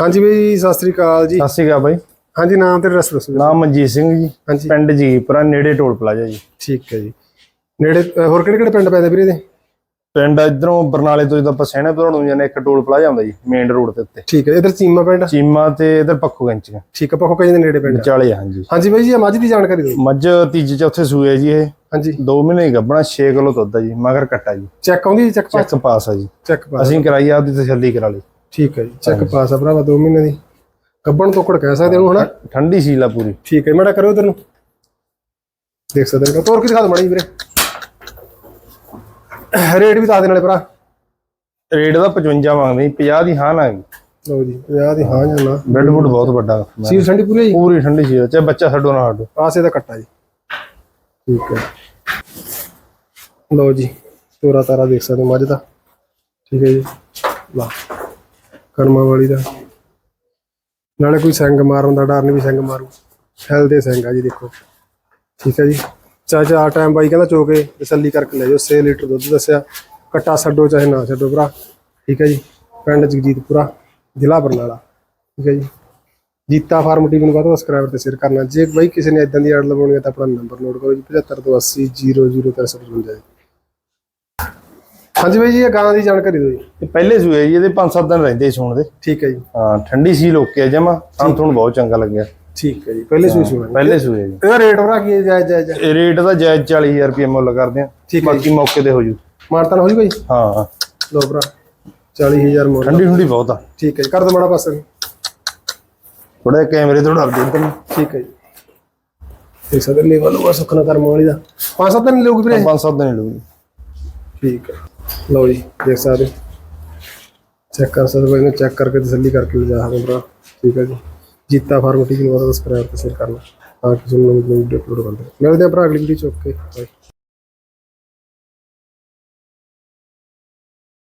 ਹਾਂਜੀ ਬਈ ਸਤਿ ਸ੍ਰੀ ਅਕਾਲ ਜੀ। ਸਤਿ ਸ਼੍ਰੀ ਅਕਾਲ ਬਾਈ। ਹਾਂਜੀ ਨਾਮ ਤੇ ਐਡਰੈਸ ਦੱਸੋ। ਨਾਮ ਮਨਜੀਤ ਸਿੰਘ ਜੀ ਹਾਂਜੀ। ਪਿੰਡ ਜੀਪੁਰਾ ਨੇੜੇ ਟੋਲ ਪਲਾਜ਼ਾ ਜੀ। ਠੀਕ ਹੈ ਜੀ। ਨੇੜੇ ਹੋਰ ਕਿਹੜੇ ਕਿਹੜੇ ਪਿੰਡ ਪੈਂਦੇ ਵੀਰੇ ਦੇ ਪਿੰਡ ਇਧਰੋਂ ਬਰਨਾਲੇ ਤੋਂ ਜਦੋਂ ਆਪਾਂ ਸਹਿਣੇ ਤੋਂ ਨੂੰ ਜਾਂਦੇ ਇੱਕ ਟੋਲ ਪਲਾਜ਼ਾ ਆਉਂਦਾ ਜੀ ਮੇਨ ਰੋਡ ਦੇ ਉੱਤੇ। ਠੀਕ ਹੈ ਇਧਰ ਚੀਮਾ ਪਿੰਡ? ਚੀਮਾ ਤੇ ਇਧਰ ਪੱਖੋ ਗੰਚੀਆਂ ਠੀਕ ਹੈ ਪੱਖੋ ਦੇ ਨੇੜੇ ਪਿੰਡ ਆ, ਹਾਂਜੀ। ਹਾਂਜੀ ਬਾਈ ਜੀ ਇਹ ਮੱਝ ਦੀ ਜਾਣਕਾਰੀ ਦਿਓ। ਮੱਝ ਤੀਜੇ ਚੌਥੇ ਸੂਏ ਜੀ ਇਹ। ਹਾਂਜੀ। 2 ਮਹੀਨੇ ਗੱਭਣਾ 6 ਕਿਲੋ ਦੁੱਧ ਆ ਜੀ ਮਗਰ ਕੱਟਾ ਜੀ। ਚੈੱਕ ਆਉਂਦੀ ਚੈੱਕ ਪਾਸ ਚੈੱਕ ਪਾਸ? ਆ ਜੀ। Check pass. ਅਸੀਂ ਕਰਾਈ ਆਪਦੀ ਤਸੱਲੀ ਕਰਾ ਲਈ। ਠੀਕ ਹੈ ਜੀ ਚੈੱਕ ਪਾਸ ਆ ਭਰਾਵਾ 2 ਮਹੀਨੇ ਦੀ। ਗੱਬਣ ਤੋਕੜ ਕਹਿ ਸਕਦੇ ਉਹਨੂੰ ਹਨਾ? ਠੰਡੀ ਸੀਲ ਆ ਪੂਰੀ। ਠੀਕ ਹੈ ਮੇੜਾ ਕਰਿਓ ਤੈਨੂੰ ਦੇਖ ਸਕਦੇ ਹੋ ਤੋਰ ਕੇ ਦਿਖਾ ਦੋ ਮੜੀ ਵੀਰੇ। ਰੇਟ ਵੀ ਦੱਸ ਦੇ ਨਾਲੇ ਭਰਾ। ਰੇਟ ਦਾ 55 ਮੰਗਦੇ ਜੀ 50 ਦੀ ਹਾਂ ਨਾ ਗਈ ਲਓ ਜੀ 50 ਦੀ ਹਾਂ ਜਾਂ ਨਾ। ਬੈੱਡ ਬੁੱਡ ਬਹੁਤ ਵੱਡਾ। ਸੀਲ ਠੰਡੀ ਪੂਰੀ ਜੀ? ਪੂਰੀ ਠੰਡੀ ਸੀਲ ਚਾਹੇ ਬੱਚਾ ਛੱਡੋ ਨਾ ਛੱਡੋ। ਪਾਸੇ ਦਾ ਕੱਟਾ ਜੀ। ਠੀਕ ਹੈ। ਲਓ ਜੀ ਤੋਰਾ ਤਾਰਾ ਦੇਖ ਸਕਦੇ ਹੋ ਮੱਝ ਦਾ। ਠੀਕ ਹੈ ਜੀ। ਲਾ ਕਰਮਾਂ ਵਾਲੀ ਦਾ। ਨਾਲੇ ਕੋਈ ਸੰਗ ਮਾਰਨ ਦਾ ਡਰ ਨਹੀਂ ਵੀ ਸੰਗ ਮਾਰੂ। ਫੈਲਦੇ ਸੰਗ ਆ ਜੀ, ਦੇਖੋ। ਠੀਕ ਹੈ ਜੀ। ਚਾਹੇ ਚਾਰ ਟਾਈਮ ਬਾਈ ਕਹਿੰਦਾ ਚੋਕੇ ਤਸੱਲੀ ਕਰਕੇ ਲੈ ਜਾਓ। 6 ਲੀਟਰ ਦੁੱਧ ਦੱਸਿਆ। ਕੱਟਾ ਛੱਡੋ ਚਾਹੇ ਨਾ ਛੱਡੋ ਭਰਾ। ਠੀਕ ਹੈ ਜੀ। ਪਿੰਡ ਜਗਜੀਤਪੁਰਾ, ਜ਼ਿਲ੍ਹਾ ਬਰਨਾਲਾ। ਠੀਕ ਹੈ ਜੀ। ਜੀਤਾ ਫਾਰਮ ਟੀਵੀ ਨੂੰ ਬਾਅਦ ਸਬਸਕ੍ਰਾਈਬਰ ਤੇ ਸ਼ੇਅਰ ਕਰਨਾ। ਜੇ ਬਾਈ ਕਿਸੇ ਨੇ ਇਦਾਂ ਦੀ ਐਡ ਲਵਾਉਣੀ ਹੈ ਤਾਂ ਆਪਣਾ ਨੰਬਰ ਨੋਟ ਕਰੋ ਜੀ। 7580 00355 ਜੀ। ਹਾਂਜੀ ਬਾਈ ਜੀ ਇਹ ਗਾਂ ਦੀ ਜਾਣਕਾਰੀ ਦਿਓ ਜੀ। ਪਹਿਲੇ ਸੂਏ ਜੀ ਇਹਦੇ 5-7 ਦਿਨ ਰਹਿੰਦੇ ਸੂਣ ਦੇ। ਠੀਕ ਹੈ ਜੀ। ਹਾਂ ਠੰਡੀ ਸੀ ਲੋਕੇ ਜਮਾ ਸਾਨੂੰ ਤੁਹਾਨੂੰ ਬਹੁਤ ਚੰਗਾ ਲੱਗਿਆ। ਠੀਕ ਹੈ ਜੀ ਪਹਿਲੇ ਸੂਏ ਜੀ। ਇਹਦਾ ਰੇਟ ਭਰਾ ਕੀ ਹੈ ਜਾਇਜ਼ ਜਾਇਜ਼? ਜਾਇਜ਼? ਇਹ ਰੇਟ ਦਾ ਜਾਇਜ਼ 40000 ਰੁਪਏ ਮੁੱਲ ਕਰਦੇ ਆ। ਠੀਕ ਹੈ ਬਾਕੀ ਮੌਕੇ ਤੇ ਹੋ ਜੂ। ਮਾਰਤਾ ਹੋ ਜੀ ਬਾਈ? ਹਾਂ। ਲੋ ਭਰਾ 40000 ਮੋੜ ਠੰਡੀ ਠੰਡੀ ਬਹੁਤ ਆ। ਠੀਕ ਹੈ ਜੀ ਕਰ ਦੋ ਮਾੜਾ ਪਾਸੇ। ਨੂੰ। ਥੋੜਾ ਕੈਮਰੇ ਤੋਂ ਡਰਦੇ ਤੈਨੂੰ। ਠੀਕ ਹੈ ਜੀ। ਦੇਖ ਸਕਦੇ ਲੈਵਲ ਉਹ ਸੁਖਨਾ ਕਰਮ ਵਾਲੀ ਦਾ। ਪੰਜ ਸੱਤ ਦਿਨ ਲੋਕ ਵੀਰੇ? 5-7 ਦਿਨ ਲੂਗੀ ਠੀਕ ਹੈ। ਲਓ ਜੀ, ਦੇਖ ਸਕਦੇ ਚੈੱਕ ਕਰ ਸਕਦੇ ਹੋ ਇਹਨੂੰ ਚੈੱਕ ਕਰਕੇ ਤਸੱਲੀ ਕਰਕੇ ਲਿਜਾ ਸਕਦੇ ਭਰਾ। ਠੀਕ ਹੈ ਜੀ। ਜੀਤਾ ਫਾਰਮ ਟੀਵੀ ਨੂੰ ਸਬਸਕ੍ਰਾਈਬ ਤੇ ਸ਼ੇਅਰ ਕਰਨਾ ਤਾਂ ਕਿ ਤੁਹਾਨੂੰ ਨਵੀਂ ਵੀਡੀਓ ਅਪਲੋਡ ਕਰਦੇ ਮਿਲਦੇ ਆ ਭਰਾ ਅਗਲੀ ਵੀਡੀਓ ਚ, ਓਕੇ ਬਾਏ